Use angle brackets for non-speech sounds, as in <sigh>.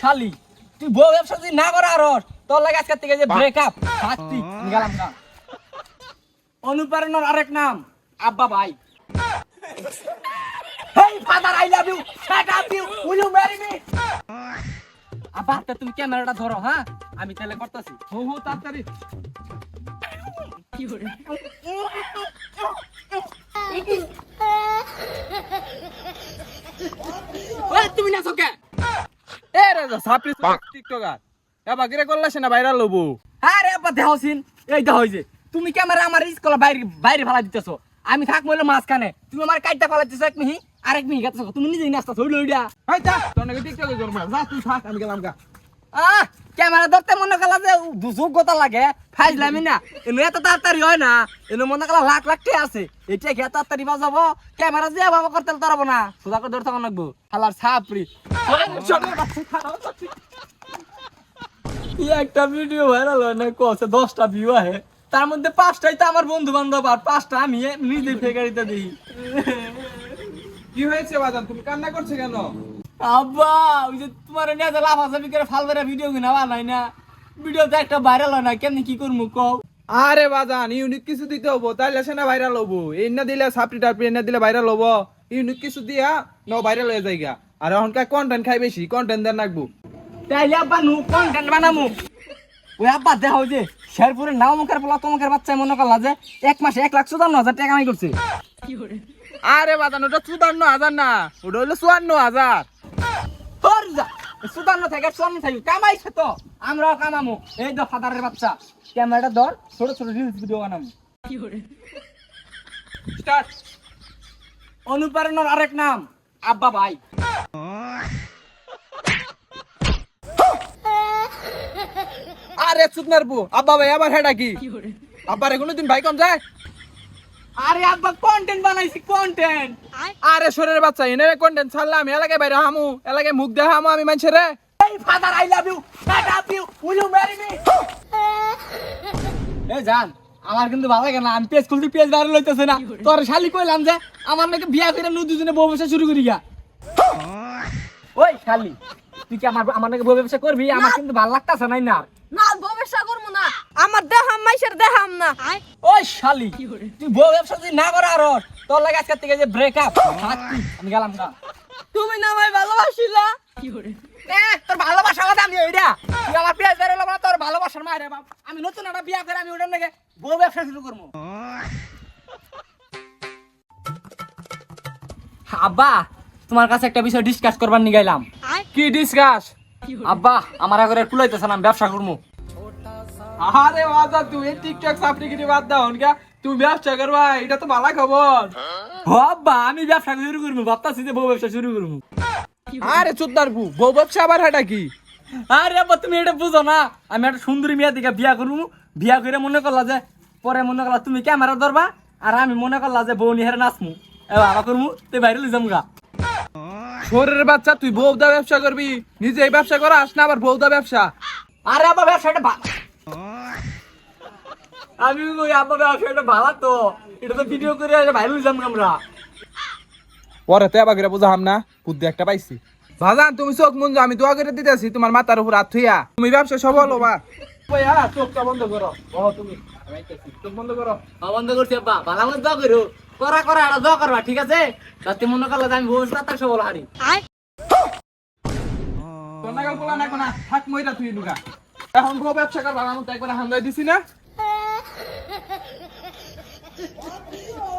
শালি। তুই বউ ব্যবসা যদি না করে আর তোর লাগে আজকে থেকে যে ব্রেকআপ শাস্তি গেলাম না। অনুপ্রেরণার আরেক নাম আব্বা ভাই। Hey father I love you shut up you will you marry me আব্বা তা তুমি ক্যামেরাটা ধরো হ্যাঁ? আমি তাহলে করতেছি। হো হো তাড়াতাড়ি। ওই তুমি না কে এ রে সাপড়ি টিকটকার এবার কিরে করলে না ভাইরাল হব আরে আব্বা দেহ সিন। এই দেহ হইছে তুমি ক্যামেরা আমার স্কুল বাইরে বাইরে ফেলা দিতেছো? আমি থাক মইলে মাঝখানে। তুমি আমার কাইটা ফেলা দিতেছো এক মিহি আরেক মিহি গাতেছো। তুমি নিজেই নাস্তা হইল ওইটা হাই যা তোর নাকি টিকটকে করব যা তুই থাক আমি গেলাম গা। আহ! ক্যামেরা ধরতে মনে করা যে যোগ্যতা লাগে ফাইজলামি না। এনে এত তাড়াতাড়ি হয় না এনে মনে করা লাখ লাখ টাকা আছে। এটা কি এত তাড়াতাড়ি বাজাবো ক্যামেরা যে বাবা করতে পারব না সোজা করে ধরে তখন লাগবো। হালার ছাপড়ি। একটা ভিডিও ভাইরাল হয় না কসে দশটা ভিউ আহে। তার মধ্যে পাঁচটাই তো আমার বন্ধু বান্ধব আর পাঁচটা আমি নিজে ফেকারিতে দিই। কি হয়েছে বাজান তুমি কান্না করছ কেন? আব্বা ওই যে তোমার যে লাফালাফি করে ফাল বেড়া ভিডিও কিনা বানাই না। ভিডিও তো একটা ভাইরাল হয় না কেমনি কি করব কও? আরে বাজান ইউনিক কিছু দিতে হব তাইলে সে না ভাইরাল হব। এই না দিলে সাপড়ি টাপড়ি না দিলে ভাইরাল হব। ইউনিক কিছু দিয়া ন ভাইরাল হয়ে যাইগা। আর এখনকার কন্টেন্ট খাই বেশি কন্টেন্ট দেন রাখব। তাইলে আব্বা নু কন্টেন্ট বানামু। ওই আব্বা দেখো যে শেরপুরের নাও মুখের পোলা তোমাকের বাচ্চা মনে করলা যে এক মাসে এক লাখ চুদান্ন হাজার টাকা কামাই করছে। আরে বাজান ওটা চুদান্ন হাজার না ওটা হলো চুয়ান্ন হাজার। যা চুদান্ন থেকে চুয়ান্ন থাকি। কামাইছে তো। আমরাও কামামু। এই তো ফাদারের বাচ্চা। ক্যামেরাটা ধর, ছোট ছোট রিলস ভিডিও বানামু। স্টার্ট অনুপ্রেরণার আরেক নাম। আব্বা ভাই। আরে চুদনার বউ। আব্বা ভাই, আবার হেডা কি? আব্বার কোনোদিন ভাই কম যায়? আরে আব্বা কন্টেন্ট বানাইছি কন্টেন্ট আরে শরীরের বাচ্চা এনে কন্টেন্ট ছাড়লে আমি এলাকায় বাইরে হামু। এলাকায় মুখ দেখা হামু আমি মানুষের রে। এই father I love you shut up you will you marry me এ জান আমার কিন্তু ভালো লাগে না আমি পেজ খুলতে পেজ ভাইরাল হইতেছে না। তোর শালি কইলাম যে আমার নাকি বিয়া করে নু দুজনে বউ ব্যবসা শুরু করি গা। ওই শালি তুই কি আমার আমার নাকি বউ ব্যবসা করবি? আমার কিন্তু ভালো লাগতাছে নাই না। না ব্যবসা করব না। আমার দেহাম মাইসের দেহাম। ওই শালি তুই বউ ব্যবসা যদি না করে আর তোর লাগে আজকে থেকে যে ব্রেকআপ আমি গেলাম গা। তুমি না আমায় ভালোবাসিলা? তোর ভালোবাসা কথা আমি ওইটা তুই আমার পেজ ভাইরাল না, তোর ভালোবাসার মায়ের বাপ। আমি নতুন একটা বিয়া করে আমি ওটার নাকি বউ ব্যবসা শুরু করব। আব্বা তোমার কাছে একটা বিষয় ডিসকাস করবার নিয়ে গেলাম। কি ডিসকাস আব্বা আমার আগরে কুলাইতেছে না ব্যবসা করব। আরে তুই এই টিকটক সাপড়িগিরি বাদ দাও অনকা তুমি ব্যবসা করবা এটা তো ভালো খবর। ও আব্বা আমি ব্যবসা শুরু করব ভাবতাছি যে বউ ব্যবসা শুরু করব। আরে চুদনার বউ বউ ব্যবসা আবার হেডা কি? আরে আব্বা তুমি এটা বুঝো না আমি একটা সুন্দরী মেয়ে দিকে বিয়া করব বিয়া করে মনে করলা যে পরে মনে করলা তুমি ক্যামেরা ধরবা আর আমি মনে করলা যে বউ নিহারে নাচমু। এ বাবা করমু তুই বাইরে লই যামগা। শরীরের বাচ্চা তুই বউদা ব্যবসা করবি নিজে এই ব্যবসা করা আস না আবার বউদা ব্যবসা? আরে আব্বা ব্যবসাটা আমি কই আব্বা ব্যবসাটা ভালো তো। এটা তো ভিডিও করে বাইরে লই যামগা আমরা। পরে তো করে বুঝাম না? বুদ্ধি একটা পাইছি। ভাজান তুমি চোখ মুঞ্জ আমি দোয়া করে দিতেছি তোমার মাথার উপর হাত থুইয়া তুমি ব্যবসা সফল হবা। ভাইয়া চোখটা বন্ধ করো। ও তুমি। চোখ বন্ধ করো। বন্ধ করছি আব্বা। ভালো মতো দোয়া করো। করা করা এটা দোয়া করবা ঠিক আছে? মনে করলা আমি ভবিষ্যৎ তার সবল হারি। তোর নাগাল পোলা না কোনা থাক মইরা তুই লুকা এখন বউ ব্যবসা করবা আমি তো একবার হামদাই দিছি না। <laughs>